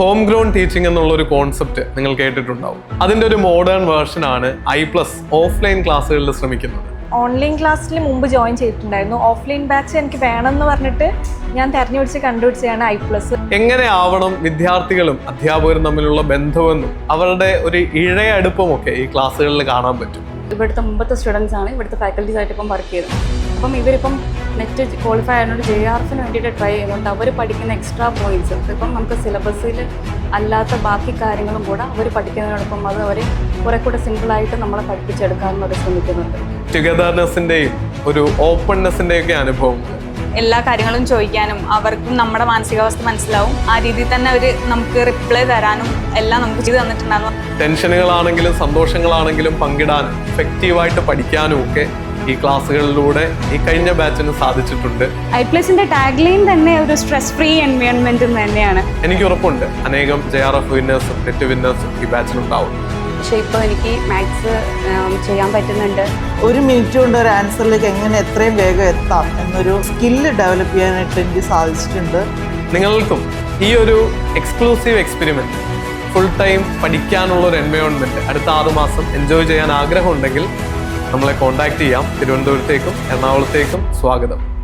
Home grown teaching എന്നുള്ള ഒരു concept നിങ്ങൾ കേട്ടിട്ടുണ്ടാവും. അതിന്റെ ഒരു മോഡേൺ വേർഷൻ ആണ് ഐ പ്ലസ് ഓഫ്ലൈൻ ക്ലാസ്സുകളിൽ ശ്രമിക്കുന്നത്. ഓൺലൈൻ ക്ലാസ്സിൽ മുമ്പ് ജോയിൻ ചെയ്തിട്ടുണ്ടായിരുന്നു. ഓഫ്ലൈൻ ബാച്ച് എനിക്ക് വേണമെന്ന് പറഞ്ഞിട്ട് ഞാൻ തെരഞ്ഞെടുത്ത് കണ്ടുപിടിച്ചതാണ് ഐ പ്ലസ് എങ്ങനെ ആവണം വിദ്യാർത്ഥികളും അധ്യാപകരും തമ്മിലുള്ള ബന്ധമെന്നും അവരുടെ ഒരു ഇഴയടുപ്പമൊക്കെ ഈ ക്ലാസ്സുകളിൽ കാണാൻ പറ്റും. ഇവിടുത്തെ മുമ്പത്തെ സ്റ്റുഡൻസ് ആണ് ഇവിടുത്തെ ഫാക്കൽറ്റീസ് ആയിട്ട് ഇപ്പം വർക്ക് ചെയ്തത്. അപ്പം ഇവരിപ്പം നെറ്റ് ക്വാളിഫൈ ആയതുകൊണ്ട് ജെ ആർ എഫിന് വേണ്ടിയിട്ട് ട്രൈ ചെയ്യുന്നുണ്ട്. അവർ പഠിക്കുന്ന എക്സ്ട്രാ പോയിന്റ്സ് ഇപ്പം നമുക്ക് സിലബസിൽ അല്ലാത്ത ബാക്കി കാര്യങ്ങളും കൂടെ അവർ പഠിക്കുന്നതിനോടൊപ്പം അത് അവർ കുറെ കൂടെ സിമ്പിളായിട്ട് നമ്മളെ പഠിപ്പിച്ചെടുക്കാൻ അവർ ശ്രമിക്കുന്നുണ്ട് ഒരു ഓപ്പൺനെസ്സിന്റെയൊക്കെ അനുഭവം. എല്ലാ കാര്യങ്ങളും ചോദിക്കാനും അവർക്കും നമ്മുടെ മാനസികാവസ്ഥ മനസ്സിലാവും. ആ രീതിയിൽ തന്നെ അവർ നമുക്ക് റിപ്ലൈ തരാനും എല്ലാം നമുക്ക് ചെയ്തു തന്നിട്ടുണ്ടായിരുന്നു. ടെൻഷനുകളാണെങ്കിലും സന്തോഷങ്ങളാണെങ്കിലും പങ്കിടാനും എഫക്റ്റീവായിട്ട് പഠിക്കാനും ഒക്കെ ഈ ക്ലാസ്സുകളിലൂടെ ഈ കഴിഞ്ഞ ബാച്ചിന് സാധിച്ചിട്ടുണ്ട്. ഐ പ്ലസിന്റെ ടാഗ് ലൈൻ തന്നെ ഒരു സ്ട്രെസ് ഫ്രീ എൻവയോൺമെന്റ് തന്നെയാണ്. എനിക്ക് ഉറപ്പുണ്ട്. അനേകം ജെ ആർ എഫ് വിന്നേഴ്സും നെറ്റ് വിന്നേഴ്സും ഈ ബാച്ചിലുണ്ടാവും പക്ഷെ ഇപ്പോൾ എനിക്ക് മാത്സ് ചെയ്യാൻ പറ്റുന്നുണ്ട്. ഒരു മിനിറ്റ് കൊണ്ട് ഒരു ആൻസറിലേക്ക് എങ്ങനെ എത്രയും വേഗം എത്താം എന്നൊരു സ്കില്ല് ഡെവലപ്പ് ചെയ്യാനായിട്ട് എനിക്ക് സാധിച്ചിട്ടുണ്ട്. നിങ്ങൾക്കും ഈ ഒരു എക്സ്ക്ലൂസീവ് എക്സ്പെരിമെന്റ് ഫുൾ ടൈം പഠിക്കാനുള്ള ഒരു എൻവയോൺമെന്റ് അടുത്ത ആറുമാസം എൻജോയ് ചെയ്യാൻ ആഗ്രഹമുണ്ടെങ്കിൽ നമ്മളെ കോൺടാക്ട് ചെയ്യാം. തിരുവനന്തപുരത്തേക്കും എറണാകുളത്തേക്കും സ്വാഗതം.